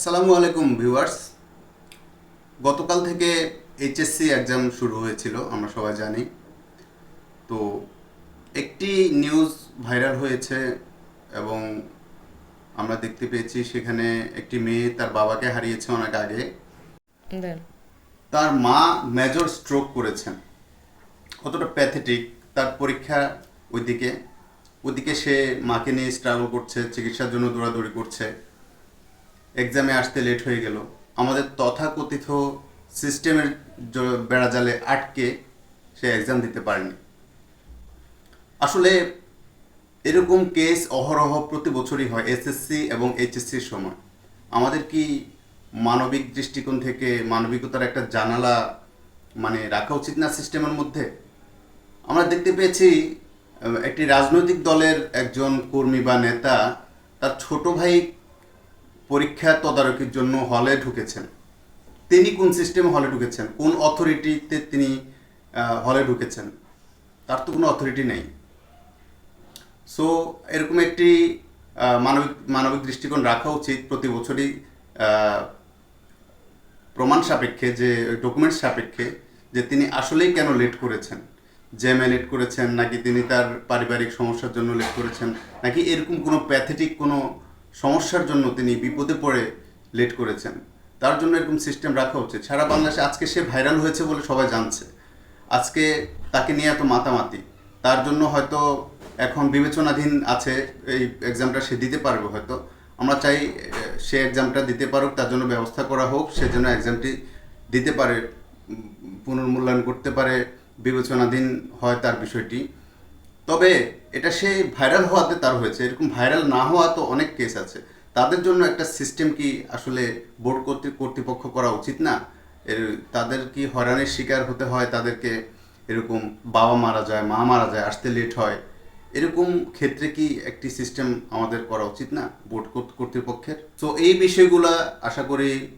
আসসালামু আলাইকুম ভিউয়ার্স। গতকাল থেকে এইচএসসি এক্সাম শুরু হয়েছিল আমরা সবাই জানি। তো একটি নিউজ ভাইরাল হয়েছে এবং আমরা দেখতে পেয়েছি সেখানে একটি মেয়ে তার বাবাকে হারিয়েছে অনেক আগে। তার মা মেজর স্ট্রোক করেছেন। কতটা প্যাথেটিক তার পরীক্ষা ওইদিকে। ওইদিকে সে মাকে নিয়ে স্ট্রাগল করছে চিকিৎসার জন্য দৌড়াদৌড়ি করছে। এক্সামে আসতে লেট হয়ে গেল। আমাদের তথাকথিত সিস্টেমের বেড়াজালে আটকে সে এক্সাম দিতে পারেনি। আসলে এরকম কেস অহরহ প্রতি বছরই হয় এসএসসি এবং এইচএসসির সময়। আমাদের কি মানবিক দৃষ্টিকোণ থেকে মানবিকতার একটা জানালা মানে রাখা উচিত না সিস্টেমের মধ্যে? আমরা দেখতে পেয়েছি একটি রাজনৈতিক দলের একজন কর্মী বা নেতা তার ছোট ভাই পরীক্ষা তদারকির জন্য হলে ঢুকেছেন। তিনি কোন সিস্টেমে হলে ঢুকেছেন? কোন অথরিটিতে তিনি হলে ঢুকেছেন? তার তো কোনো অথরিটি নেই। সো এরকম একটি মানবিক মানবিক দৃষ্টিকোণ রাখা উচিত প্রতি বছরই প্রমাণ সাপেক্ষে যে ডকুমেন্ট সাপেক্ষে যে তিনি আসলেই কেন লেট করেছেন? জ্যামে লেট করেছেন নাকি তিনি তার পারিবারিক সমস্যার জন্য লেট করেছেন? নাকি এরকম কোনো প্যাথেটিক কোনো সমস্যার জন্য তিনি বিপদে পড়ে লেট করেছেন। তার জন্য এরকম সিস্টেম রাখা উচিত। সারা বাংলাদেশে আজকে সে ভাইরাল হয়েছে বলে সবাই জানছে। আজকে তাকে নিয়ে এত মাতামাতি। তার জন্য হয়তো এখন বিবেচনাধীন আছে, এই এক্সামটা সে দিতে পারবে হয়তো। আমরা চাই সে এক্সামটা দিতে পারুক, তার জন্য ব্যবস্থা করা হোক, সে যেন এক্সামটি দিতে পারে পুনর্মূল্যায়ন করতে পারে, বিবেচনাধীন হয় তার বিষয়টি। তবে এটা সে ভাইরাল হওয়াতে তার হয়েছে। এরকম ভাইরাল না হওয়া তো অনেক কেস আছে। তাদের জন্য একটা সিস্টেম কি আসলে বোর্ড কর্তৃ- কর্তৃপক্ষ করা উচিত না? এর, তাদের কি হয়রানির শিকার হতে হয়? তাদেরকে এরকম বাবা মারা যায়, মা মারা যায়, আসতে লেট হয়? এরকম ক্ষেত্রে কি একটি সিস্টেম আমাদের করা উচিত না বোর্ড কর্তৃপক্ষের? তো এই বিষয়গুলো আশা করি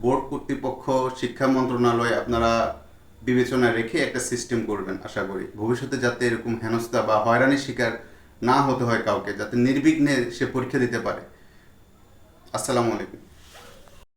বোর্ড কর্তৃপক্ষ, শিক্ষা মন্ত্রণালয় আপনারা বিবেচনায় রেখে একটা সিস্টেম করবেন, আশা করি। ভবিষ্যতে যাতে এরকম হেনস্থা বা হয়রানির শিকার না হতে হয় কাউকে, যাতে নির্বিঘ্নে সে পরীক্ষা দিতে পারে। আসসালামু আলাইকুম।